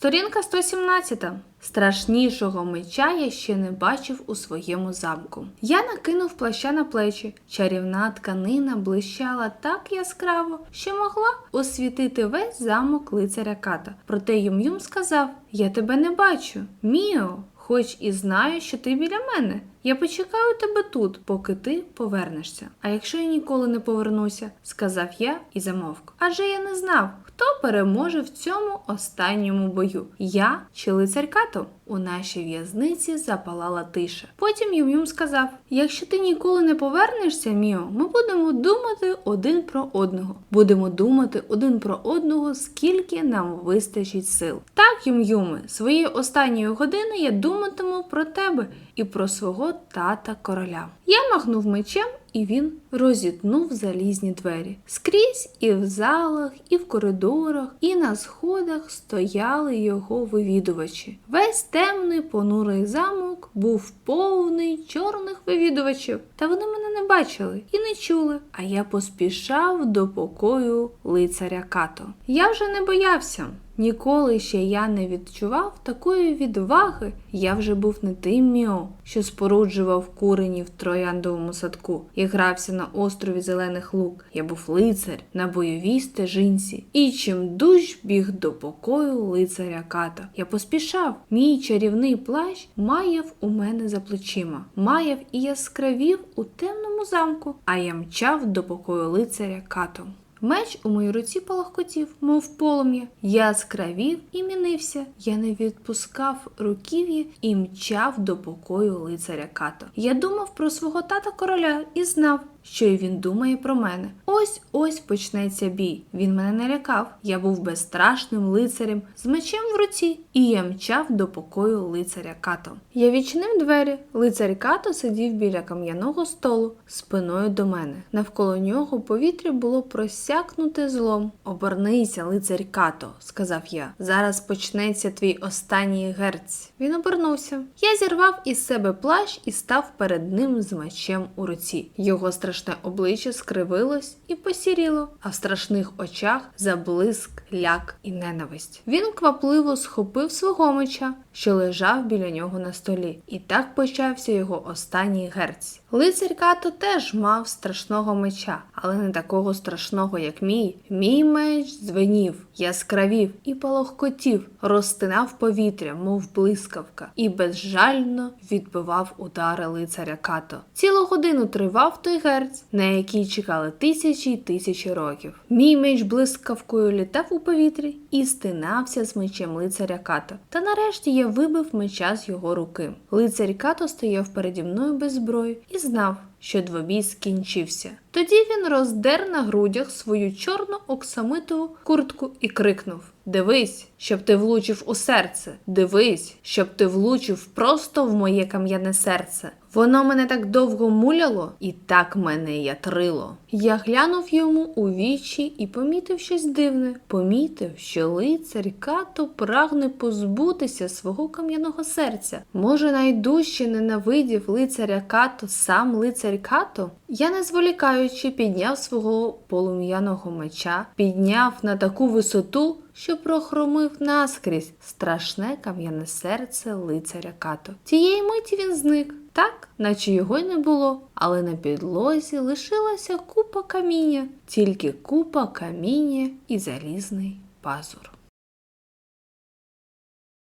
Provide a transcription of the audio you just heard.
Сторінка 117. Страшнішого меча я ще не бачив у своєму замку. Я накинув плаща на плечі. Чарівна тканина блищала так яскраво, що могла освітити весь замок лицаря ката. Проте Юм-Юм сказав: Я тебе не бачу. Міо, хоч і знаю, що ти біля мене. Я почекаю тебе тут, поки ти повернешся. А якщо я ніколи не повернуся, сказав я і замовк. Адже я не знав, хто переможе в цьому останньому бою. Я чи лицар Като? У нашій в'язниці запалала тиша. Потім Юм-Юм сказав: якщо ти ніколи не повернешся, Міо, ми будемо думати один про одного. Будемо думати один про одного, скільки нам вистачить сил. Так, Юм-Юми, своєї останньої години я думатиму про тебе і про свого тата короля. Я махнув мечем, і він розітнув залізні двері. Скрізь і в залах, і в коридорах, і на сходах стояли його вивідувачі. Весь темний понурий замок був повний чорних вивідувачів, та вони мене не бачили і не чули. А я поспішав до покою лицаря Като. Я вже не боявся. Ніколи ще я не відчував такої відваги. Я вже був не тим Міо, що споруджував курені в трояндовому садку і грався на острові зелених лук. Я був лицар на бойовій стежинці. І чим дуж біг до покою лицаря ката. Я поспішав. Мій чарівний плащ маяв у мене за плечима, маяв і яскравів у темному замку, а я мчав до покою лицаря като. Меч у моїй руці палахкотів, мов полум'я. Я скравів і мінився. Я не відпускав руків'ї і мчав до покою лицаря Като. Я думав про свого тата короля і знав, що й він думає про мене. Ось ось почнеться бій. Він мене не лякав. Я був безстрашним лицарем з мечем в руці, і я мчав до покою лицаря Като. Я відчинив двері. Лицар Като сидів біля кам'яного столу спиною до мене. Навколо нього повітря було просякнуте злом. Обернися, лицар Като, сказав я. Зараз почнеться твій останній герць. Він обернувся. Я зірвав із себе плащ і став перед ним з мечем у руці. Його страшне обличчя скривилось і посіріло, а в страшних очах заблиск, ляк і ненависть. Він квапливо схопив свого меча, що лежав біля нього на столі, і так почався його останній герць. Лицар Като теж мав страшного меча, але не такого страшного, як мій. Мій меч дзвенів, яскравів і полохкотів, розтинав повітря, мов блискавка, і безжально відбивав удари лицаря Като. Цілу годину тривав той герць, на який чекали тисячі й тисячі років. Мій меч блискавкою літав у повітрі і стинався з мечем лицаря Като. Та нарешті я вибив меча з його руки. Лицар Като стояв переді мною без зброї і знав, що двобій скінчився. Тоді він роздер на грудях свою чорну оксамитову куртку і крикнув: Дивись, щоб ти влучив у серце, дивись, щоб ти влучив просто в моє кам'яне серце. Воно мене так довго муляло і так мене ятрило. Я глянув йому у вічі і помітив щось дивне. Помітив, що лицар Като прагне позбутися свого кам'яного серця. Може, найдужче ненавидів лицаря Като сам лицар Като? Я не зволікаючи підняв свого полум'яного меча, підняв на таку висоту, що прохромив наскрізь страшне кам'яне серце лицаря Като. Тієї миті він зник. Так, наче його й не було, але на підлозі лишилася купа каміння, тільки купа каміння і залізний пазур.